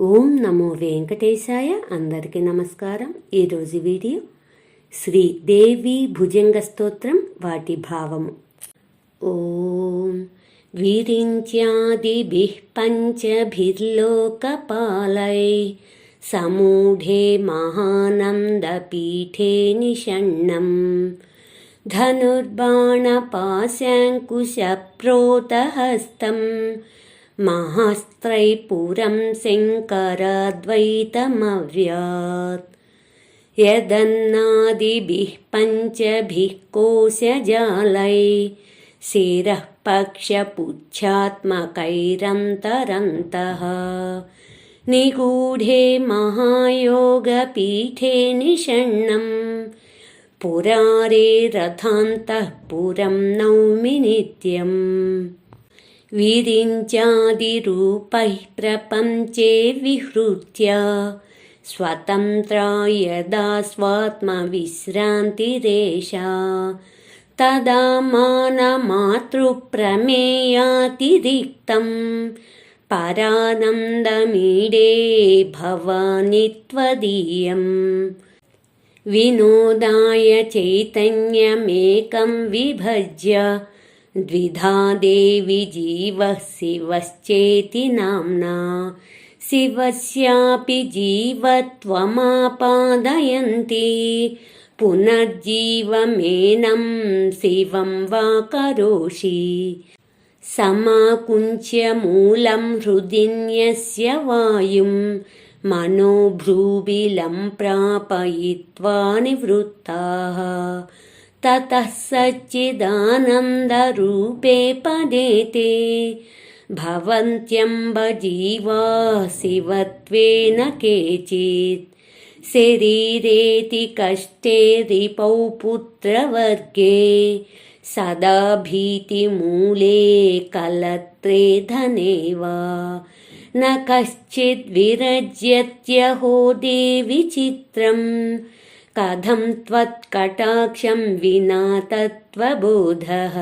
ఓం నమో వెంకటేశాయ. అందరికీ నమస్కారం. ఈరోజు వీడియో శ్రీ దేవి భుజంగ స్తోత్రం వాటి భావము. ఓం విరించాదిభిః పంచభిర్లోకపాలై సమూఢే మహానందపీఠే నిషణం धनुर्बाणपाशाङ्कुशप्रोतहस्तम् महास्त्रैपुरं शङ्कराद्वैतमव्यात् यदन्नादिभिः पञ्चभिः कोशजालै शिरः पक्षपुच्छात्मकैरन्तरन्तः निगूढे महायोगपीठे निषण्णम् पुरारे रथान्तः पुरं नौमि नित्यम् विरिञ्चादिरूपैः प्रपञ्चे विहृत्य स्वतन्त्रा यदा स्वात्मविश्रान्तिरेषा तदा मानमातृप्रमेयातिरिक्तं परानन्दमीडे भवानि त्वदीयम् विनोदाय चैतन्यमेकं विभज्य द्विधा देवि जीवः शिवश्चेति नाम्ना शिवस्यापि जीवत्वमापादयन्ति पुनर्जीवमेनं शिवं वा करोषि समाकुञ्च्य मूलं हृदिन्यस्य वायुं मनोभ्रूबिलं प्रापयित्वा निवृत्ताः ततः सच्चिदानन्दरूपे पदे ते भवन्त्यम्ब जीवा शिवत्वेन केचित्। शरीरेति कष्टे रिपौ पुत्रवर्गे सदा भीतिमूले कलत्रे धने वा न कश्चिद्विरज्यत्यहो देवि चित्रम् कथं त्वत्कटाक्षं विना तत्त्वबोधः?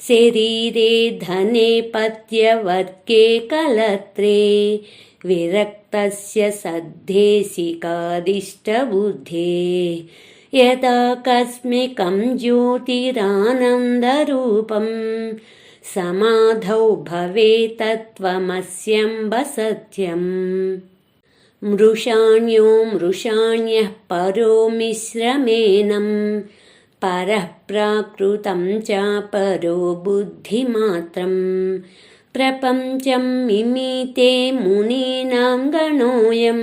शरीरे धने पत्यवर्गे कलत्रे विरक्तस्य सद्धेशिकादिष्टबुद्धे। यदा कस्मिकं ज्योतिरानन्दरूपं समाधौ भवेत् तत्त्वमस्यम्ब सत्यम् मृषाण्यो मृषाण्यः परो मिश्रमेनं परः प्राकृतं चापरो बुद्धिमात्रं प्रपञ्चं मिमीते मुनीनाङ्गणोऽयं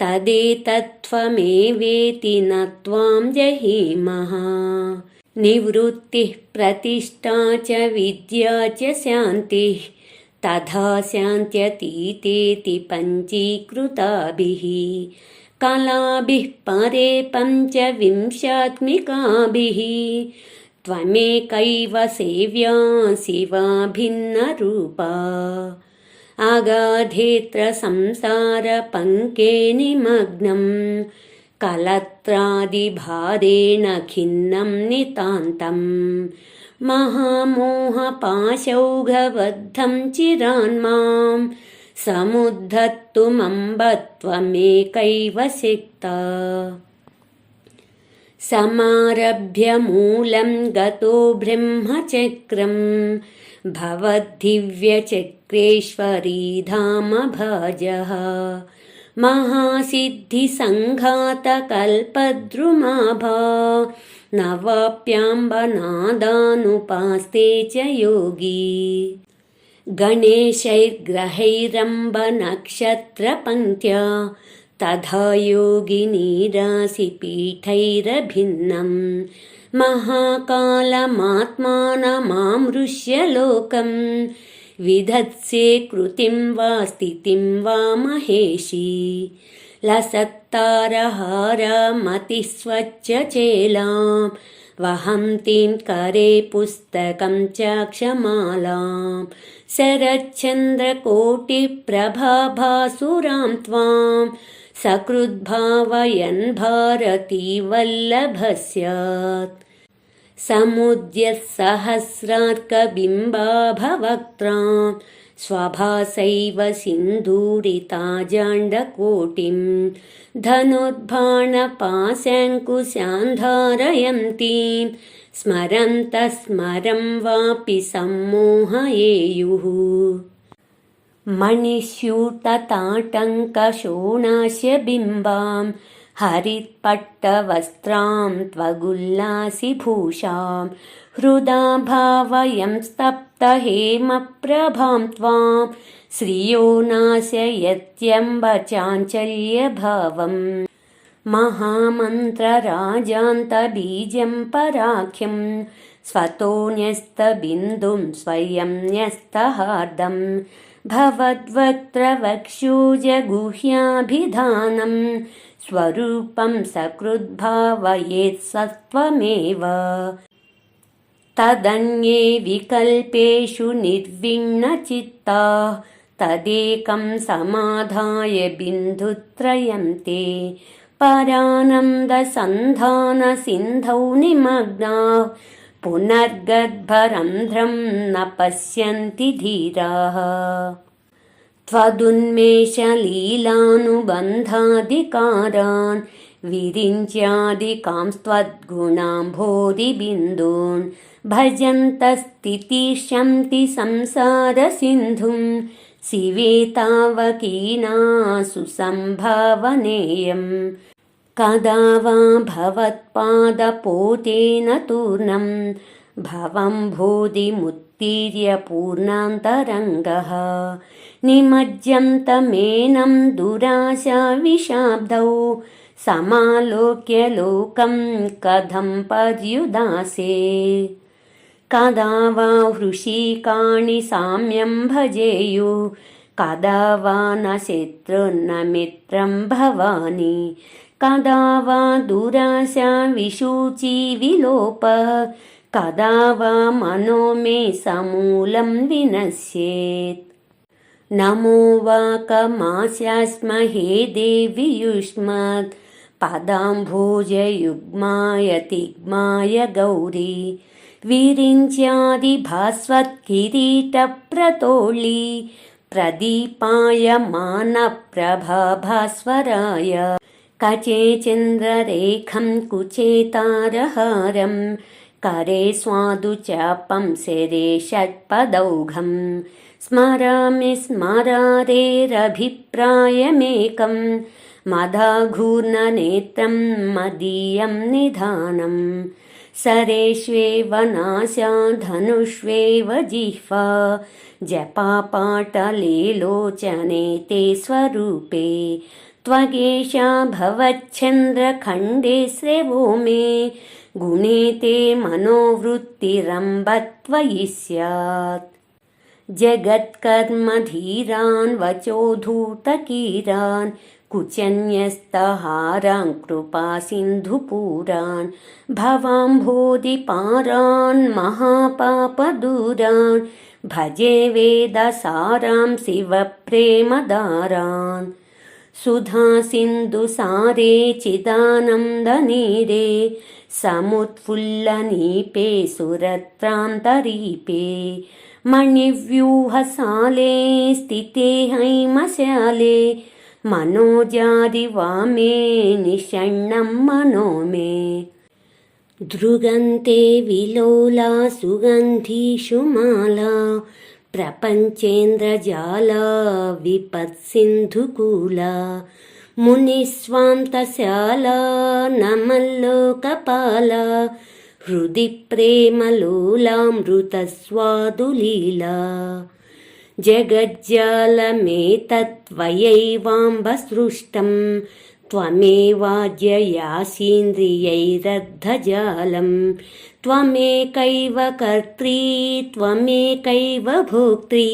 तदेतत्त्वमेवेति न त्वां जहीमः। निवृत्तिः प्रतिष्ठा च विद्या च शान्तिः तथा शान्त्यतीतेति पञ्चीकृताभिः कलाभिः परे पञ्चविंशात्मिकाभिः त्वमेकैव सेव्या शिवा भिन्नरूपा अगाधेऽत्र संसारपङ्के निमग्नं कलत्रादिभारेण खिन्नं नितान्तम् महामोहपाशौघबद्धं चिरान्मां समुद्धत्तुमम्ब त्वमेकैव सिक्ता समारभ्य मूलं गतो ब्रह्मचक्रं भवद्दिव्यचक्रेश्वरी धाम भजः महासिद्धिसङ्घातकल्पद्रुमाभा नवाप्याम्बनादानुपास्ते च योगी। गणेशैर्ग्रहैरम्बनक्षत्रपङ्क्त्या तथा योगिनीराशिपीठैरभिन्नं महाकालमात्मानमामृष्य लोकं विधत्से कृतिं वा स्थितिं वा महेशी लसत्तारहारमतिस्वच्छचेलां वहन्तीं करे पुस्तकं चाक्षमालां। शरच्चन्द्रकोटिप्रभाभासुरां त्वां सकृद्भावयन् भारती वल्लभ स्यात् समुद्यः स्वभासैव सिन्दूरिता जाण्डकोटिं धनुर्बाणपाशङ्कुशान्धारयन्तीं स्मरन्तः स्मरं वापि सम्मोहयेयुः। मणिस्यूतताटङ्कशोणास्य बिम्बां हरित्पट्टवस्त्रां त्वगुल्लासिभूषां हृदा भावयं स्तप्तहेमप्रभां त्वां श्रियो नाशयत्यम्ब चाञ्चल्यभावम् महामन्त्रराजान्तबीजं पराख्यं स्वतो न्यस्तबिन्दुं स्वयं न्यस्तहार्दं भवद्वक्त्रवक्षोजगुह्याभिधानं स्वरूपं सकृद्भावयेत् सत्त्वमेव। तदन्ये विकल्पेषु निर्विण्णचित्ता तदेकं समाधाय बिन्दुत्रयं ते परानन्दसन्धानसिन्धौ निमग्ना पुनर्गर्भरन्ध्रं न पश्यन्ति धीराः त्वदुन्मेषलीलानुबन्धाधिकारान् विरिञ्च्यादिकांस्त्वद्गुणाम्भोधिबिन्दून् भजन्तस्तितिष्यन्ति संसारसिन्धुं शिवे तावकीना सुसम्भावनेयम् कदा वा भवत्पादपोतेन तूर्णं भवं भोधिमुत्तीर्य पूर्णान्तरङ्गः निमज्जन्तमेनं दुराशाविशाब्दौ समालोक्य लोकं कथं पर्युदासे कदा वा वृषिकाणि साम्यं भजेयुः कदा वा न शत्रुर्न मित्रं भवानि कदा वा दुराशा विशुचिविलोपः कदा वा मनो मे समूलं विनश्येत् नमो वाकमास्यास्महे देवि युष्मत् पदाम्भोजयुग्माय तिग्माय गौरी विरिञ्च्यादिभास्वत्किरीटप्रतोळी प्रदीपाय मानप्रभाभास्वराय कचे चन्द्ररेखं कुचेतारहारं करे स्वादुचापं शिरे षट्पदौघं स्मरामि स्मरारेरभिप्रायमेकं मदाघूर्णनेत्रं मदीयं निधानम् सरेष्वेव नाशा धनुष्वेव जिह्वा। जपापाटलीलोचने ते स्वरूपे। त्वगेशा भवच्छन्द्रखण्डे स्रवो मे गुणे ते मनोवृत्तिरम्बत्वयि स्यात्। जगत्कर्मधीरान् वचोधूतकीरान् कुचन्यस्तहारान् कृपासिन्धुपुरान् भवाम्भोधिपारान् महापापदूरान् भजे वेदसारां शिवप्रेमदारान्। सुधासिन्धुसारे चिदानन्दनीरे समुत्फुल्लनीपे सुरत्रान्तरीपे मणिव्यूहसाले स्थिते हैमशाले मनोजादिवामे निषण्णं मनो मे दृगन्ते विलोला सुगन्धीषु माला प्रपञ्चेन्द्रजाला विपत्सिन्धुकूला మునిస్వాంతశాల నమల్లోకపాల హృది ప్రేమలోలామృతస్వాదులీలా జగజ్జాలమే తత్వయైవాంబసృష్టం त्वमेवाद्ययासीन्द्रियैरद्धजालं त्वमेकैव कर्त्री त्वमेकैव भोक्त्री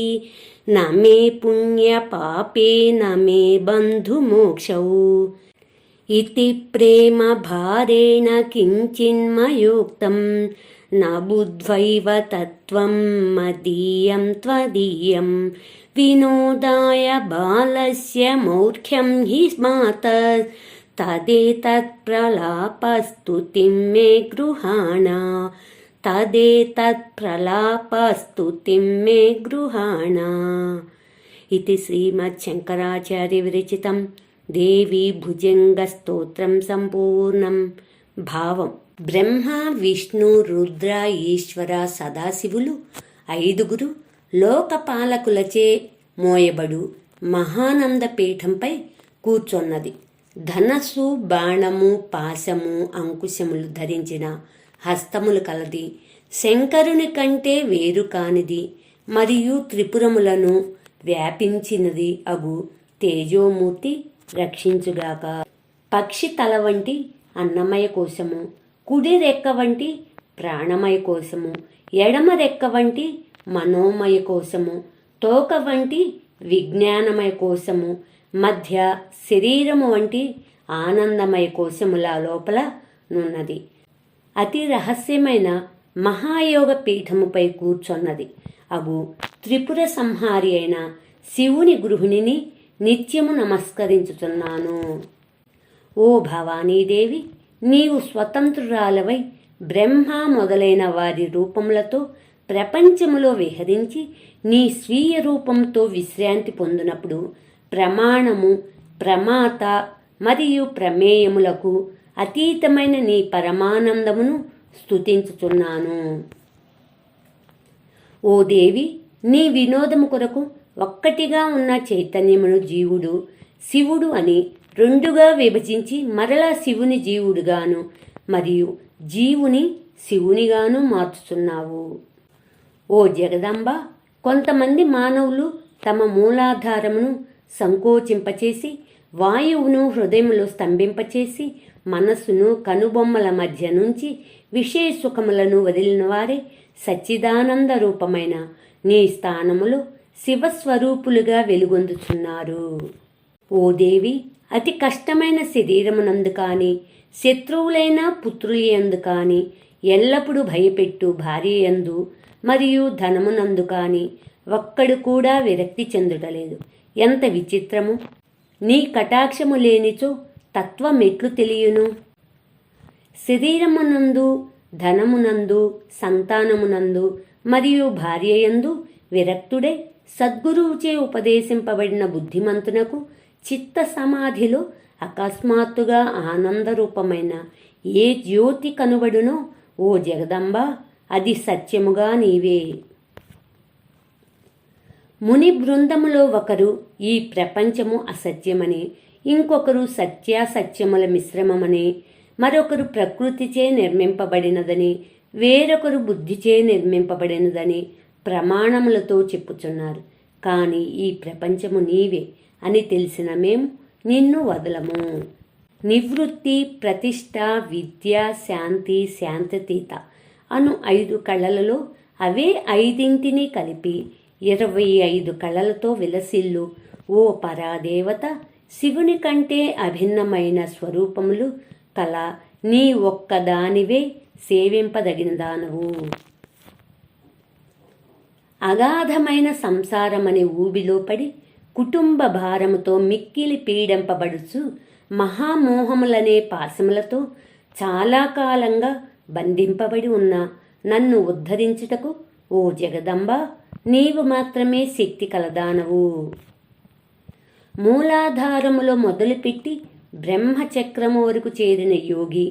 न मे पुण्यपापे न मे बन्धुमोक्षौ इति प्रेमभारेण किञ्चिन्मयोक्तं न बुद्ध्वैव तत्त्वं मदीयम् त्वदीयम् विनोदाय बालस्य मौर्ख्यं हि स्मात। तदेतत्प्रलापस्तुतिं मे गृहाणा। तदेतत्प्रलापस्तुतिं मे गृहाणा। इति श्रीमच्छङ्कराचार्यविरचितम् देवी भुजङ्गस्तोत्रम् सम्पूर्णम् भावम्। బ్రహ్మ విష్ణు రుద్ర ఈశ్వర సదాశివులు ఐదుగురు లోకపాలకులచే మోయబడు మహానంద పీఠంపై కూర్చొన్నది. ధనస్సు బాణము పాశము అంకుశములు ధరించిన హస్తములు కలది. శంకరుని కంటే వేరు కానిది మరియు త్రిపురములను వ్యాపించినది అగు. తేజోమూర్తి రక్షించుగాక. పక్షి తల వంటి అన్నమయ కోశము. కుడి రెక్క వంటి ప్రాణమయ కోశము ఎడమ రెక్క వంటి మనోమయ కోశము తోక వంటి విజ్ఞానమయ కోశము మధ్య శరీరము వంటి ఆనందమయ కోశముల లోపల నున్నది. అతి రహస్యమైన మహాయోగ పీఠముపై కూర్చొన్నది. అగు త్రిపుర సంహారి అయిన శివుని గృహిణిని నిత్యము నమస్కరించుతున్నాను ఓ భవానీదేవి నీవు స్వతంత్రురాలవై బ్రహ్మ మొదలైన వారి రూపములతో ప్రపంచములో విహరించి నీ స్వీయ రూపంతో విశ్రాంతి పొందినప్పుడు ప్రమాణము ప్రమాత మరియు ప్రమేయములకు అతీతమైన నీ పరమానందమును స్థుతించుచున్నాను ఓ దేవి నీ వినోదము కొరకు ఒక్కటిగా ఉన్న చైతన్యమును జీవుడు శివుడు అని రెండుగా విభజించి మరలా శివుని జీవుడుగాను మరియు జీవుని శివునిగాను మార్చుతున్నావు ఓ జగదంబ కొంతమంది మానవులు తమ మూలాధారమును సంకోచింపచేసి వాయువును హృదయంలో స్తంభింపచేసి మనస్సును కనుబొమ్మల మధ్య నుంచి విషయ సుఖములను వదిలిన వారే సచ్చిదానంద రూపమైన నీ స్థానములో శివస్వరూపులుగా వెలుగొందుచున్నారు. ఓ దేవి అతి కష్టమైన శరీరమునందు కానీ శత్రువులైన పుత్రులయందు కానీ ఎల్లప్పుడూ భయపెట్టు భార్యయందు మరియు ధనమునందు కానీ ఒక్కడు కూడా విరక్తి చెందుటలేదు. ఎంత విచిత్రము! నీ కటాక్షము లేనిచో తత్వమెట్లు తెలియను. శరీరమునందు ధనమునందు సంతానమునందు మరియు భార్యయందు విరక్తుడే సద్గురువుచే ఉపదేశింపబడిన బుద్ధిమంతునకు చిత్త సమాధిలో అకస్మాత్తుగా ఆనందరూపమైన ఏ జ్యోతి కనుబడునో ఓ జగదంబ అది సత్యముగా నీవే. ముని బృందములో ఒకరు ఈ ప్రపంచము అసత్యమని ఇంకొకరు సత్యాసత్యముల మిశ్రమమని మరొకరు ప్రకృతిచే నిర్మింపబడినదని వేరొకరు బుద్ధిచే నిర్మింపబడినదని ప్రమాణములతో చెప్పుచున్నారు. కానీ ఈ ప్రపంచము నీవే. అని తెలిసిన మేము నిన్ను వదలము. నివృత్తి ప్రతిష్ట విద్య శాంతి శాంతతీత అను ఐదు కళలలో అవే ఐదింటిని కలిపి ఇరవై ఐదు కళలతో విలసిల్లు. ఓ పరాదేవత శివుని కంటే అభిన్నమైన స్వరూపములు కల నీ ఒక్కదానివే సేవింపదగినదానవు అగాధమైన సంసారమనే ఊబిలో పడి కుటుంబ భారముతో మిక్కిలి పీడింపబడుచు మహామోహములనే పాశములతో చాలా కాలంగా బంధింపబడి ఉన్న నన్ను ఉద్ధరించుటకు ఓ జగదంబ నీవు మాత్రమే శక్తి కలదానవు. మూలాధారములో మొదలుపెట్టి బ్రహ్మచక్రము వరకు చేరిన యోగి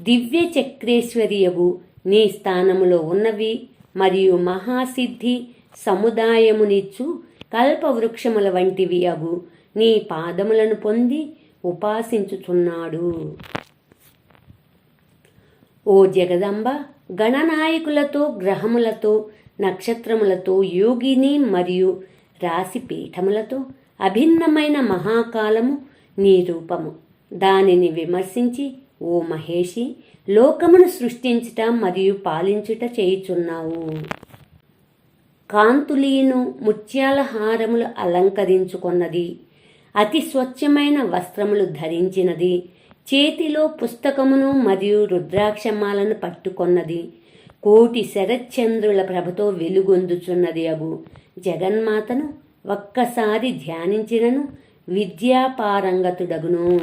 దివ్య చక్రేశ్వరియగు నీ స్థానములో ఉన్నవి మరియు మహాసిద్ధి సముదాయమునిచ్చు కల్పవృక్షముల వంటివి అగు. నీ పాదములను పొంది ఉపాసించుచున్నాడు. ఓ జగదంబ గణనాయకులతో గ్రహములతో నక్షత్రములతో యోగిని మరియు రాశి పీఠములతో అభిన్నమైన మహాకాలము నీ రూపము. దానిని విమర్శించి ఓ మహేషి లోకమును సృష్టించుట మరియు పాలించుట చేయుచున్నావు. కాంతులీను ముత్యాల హారములు అలంకరించుకొన్నది. అతి స్వచ్ఛమైన వస్త్రములు ధరించినది. చేతిలో పుస్తకమును మరియు రుద్రాక్షమాలను పట్టుకొన్నది. కోటి శరచంద్రుల ప్రభతో వెలుగొందుచున్నది అగు. జగన్మాతను ఒక్కసారి ధ్యానించినను విద్యాపారంగతుడగును.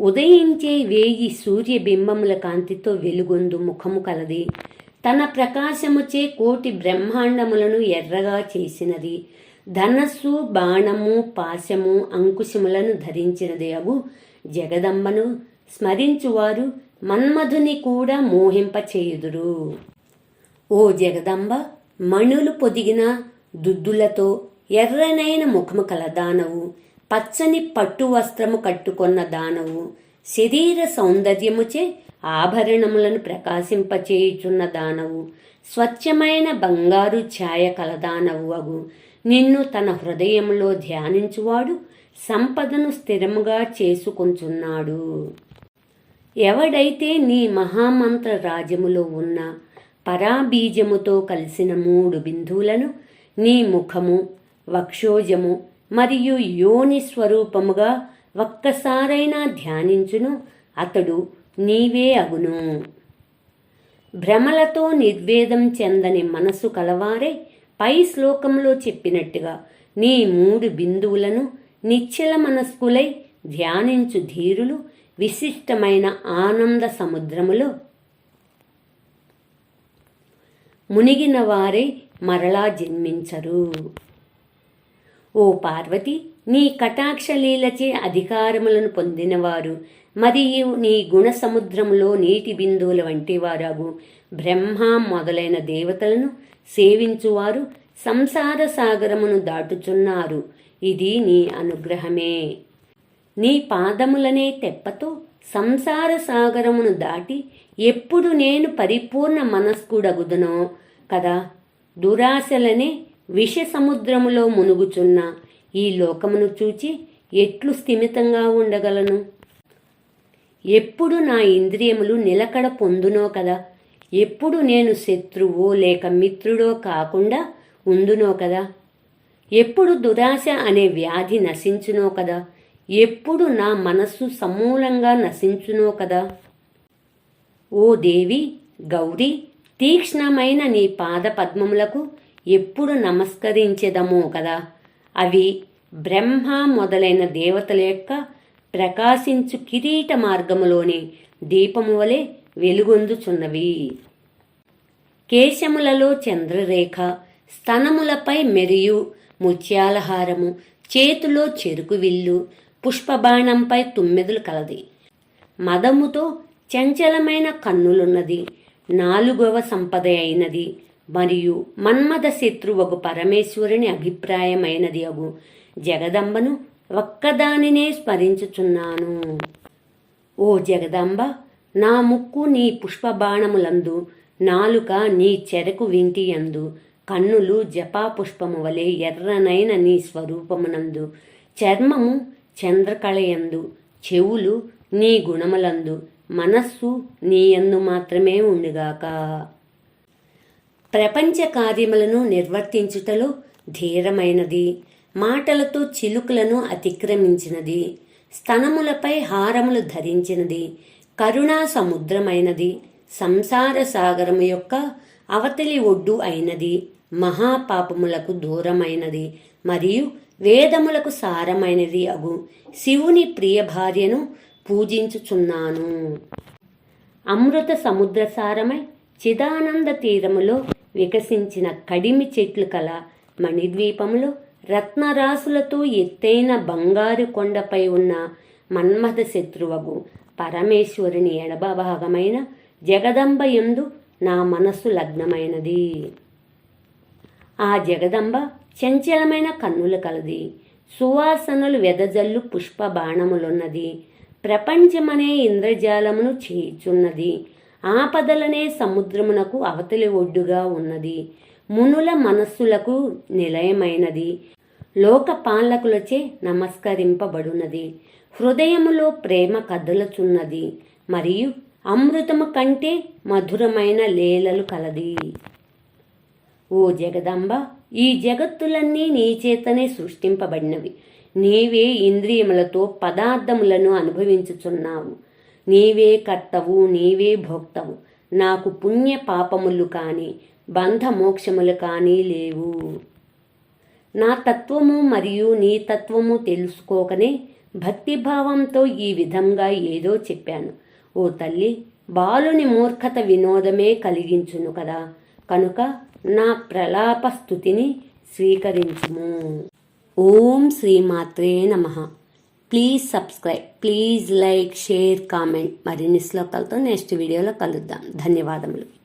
ఉదయించే వేయి సూర్యబింబముల కాంతితో వెలుగొందు ముఖము కలది. తన ప్రకాశముచే కోటి బ్రహ్మాండములను ఎర్రగా చేసినది. ధనస్సు బాణము పాశము అంకుశములను ధరించినది అగు జగదంబను. స్మరించువారు మన్మధుని కూడా మోహింపచేయుదురు. ఓ జగదంబ మణులు పొదిగిన దుద్దులతో ఎర్రనైన ముఖము కల దానవు. పచ్చని పట్టు వస్త్రము కట్టుకొన్న దానవు. శరీర సౌందర్యముచే ఆభరణములను ప్రకాశింపచేయుచున్న దానవు స్వచ్ఛమైన బంగారు ఛాయ కలదానవు అగు. నిన్ను తన హృదయంలో ధ్యానించువాడు సంపదను స్థిరముగా చేసుకొంచున్నాడు. ఎవడైతే నీ మహామంత్ర రాజ్యములో ఉన్న పరాబీజముతో కలిసిన మూడు బిందువులను నీ ముఖము వక్షోజము మరియు యోని స్వరూపముగా ఒక్కసారైనా ధ్యానించును అతడు నీవే అగును. భ్రమలతో నిర్వేదం చెందని మనసు కలవారే పై శ్లోకంలో చెప్పినట్టుగా నీ మూడు బిందువులను నిశ్చల మనస్కులై ధ్యానించు ధీరులు విశిష్టమైన ఆనంద సముద్రములో. మునిగిన వారే మరలా జన్మించరు. ఓ పార్వతి నీ కటాక్షలీలచే అధికారములను పొందినవారు మరియు నీ గుణ సముద్రంలో నీటి బిందువుల వంటి వారగు బ్రహ్మ మొదలైన దేవతలను సేవించువారు సంసార సాగరమును దాటుచున్నారు. ఇది నీ అనుగ్రహమే. నీ పాదములనే తెప్పతో సంసార సాగరమును దాటి ఎప్పుడు నేను పరిపూర్ణ మనస్కుడగుదునో కదా. దురాశలనే విష సముద్రములో మునుగుచున్న ఈ లోకమును చూచి ఎట్లు స్థిమితంగా ఉండగలను? ఎప్పుడు నా ఇంద్రియములు నిలకడ పొందునో కదా? ఎప్పుడు నేను శత్రువో లేక మిత్రుడో కాకుండా ఉందునో కదా? ఎప్పుడు దురాశ అనే వ్యాధి నశించునో కదా? ఎప్పుడు నా మనస్సు సమూలంగా నశించునో కదా? ఓ దేవి గౌరీ తీక్ష్ణమైన నీ పాద పద్మములకు ఎప్పుడు నమస్కరించెదమో కదా? అవి బ్రహ్మ మొదలైన దేవతల యొక్క ప్రకాశించు కిరీట మార్గములోని దీపము వలె వెలుగొందుచున్నవి. కేశములలో చంద్రరేఖ స్తనములపై మెరియు ముత్యాలహారము చేతిలో చెరుకు విల్లు పుష్పబాణంపై తుమ్మెదులు కలది. మదముతో చంచలమైన కన్నులున్నది నాలుగవ సంపద అయినది మరియు మన్మథ శత్రువగు పరమేశ్వరుని అభిప్రాయమైనది అగు జగదంబను ఒక్కదానినే స్మరించుచున్నాను. ఓ జగదాంబ నా ముక్కు నీ పుష్పబాణములందు నాలుక నీ చెరకు వింటియందు కన్నులు జపాపుష్పము వలె ఎర్రనైన నీ స్వరూపమునందు చర్మము చంద్రకళయందు చెవులు నీ గుణములందు మనస్సు నీయందు మాత్రమే ఉండుగాక. ప్రపంచ కార్యములను నిర్వర్తించుటలో ధీరమైనది. మాటలతో చిలుకలను అతిక్రమించినది స్తనములపై హారములు ధరించినది కరుణా సముద్రమైనది సంసార సాగరము యొక్క అవతలి ఒడ్డు అయినది మహాపాపములకు దూరమైనది మరియు వేదములకు సారమైనది అగు. శివుని ప్రియ భార్యను పూజించుచున్నాను. అమృత సముద్ర సారమై చిదానంద తీరములో వికసించిన కడిమి చెట్లు కల మణిద్వీపములో రత్నరాసులతో ఎత్తైన బంగారు కొండపై ఉన్న మన్మథ శత్రువగు పరమేశ్వరుని ఎడభాగమైన జగదంబ ఎందు నా మనస్సు లగ్నమైనది. ఆ జగదంబ చంచలమైన కన్నులు కలది. సువాసనలు వెదజల్లు పుష్ప బాణములున్నది ప్రపంచమనే ఇంద్రజాలమును చేయుచున్నది. ఆపదలనే సముద్రమునకు అవతలి ఒడ్డుగా ఉన్నది. మునుల మనస్సులకు నిలయమైనది. లోక పాలకులచే నమస్కరింపబడునది. హృదయములో ప్రేమ కదలుచున్నది. మరియు అమృతము కంటే మధురమైన లేలలు కలది. ఓ జగదంబ ఈ జగత్తులన్నీ నీ చేతనే సృష్టింపబడినవి. నీవే ఇంద్రియములతో పదార్థములను అనుభవించుచున్నావు. నీవే కర్తవు నీవే భోక్తవు. నాకు పుణ్య పాపములు కానీ బంధ మోక్షములు కానీ లేవు. నా తత్వము మరియు నీ తత్వము తెలుసుకోకనే భక్తిభావంతో ఈ విధంగా ఏదో చెప్పాను. ఓ తల్లి బాలుని మూర్ఖత వినోదమే కలిగించును కదా. కనుక నా ప్రలాప స్థుతిని స్వీకరించుము. ఓం శ్రీమాత్రే నమ. Please subscribe please like share comment. మరిన్ని శ్లోకాలతో నెక్స్ట్ వీడియోలో కలుద్దాం. ధన్యవాదములు.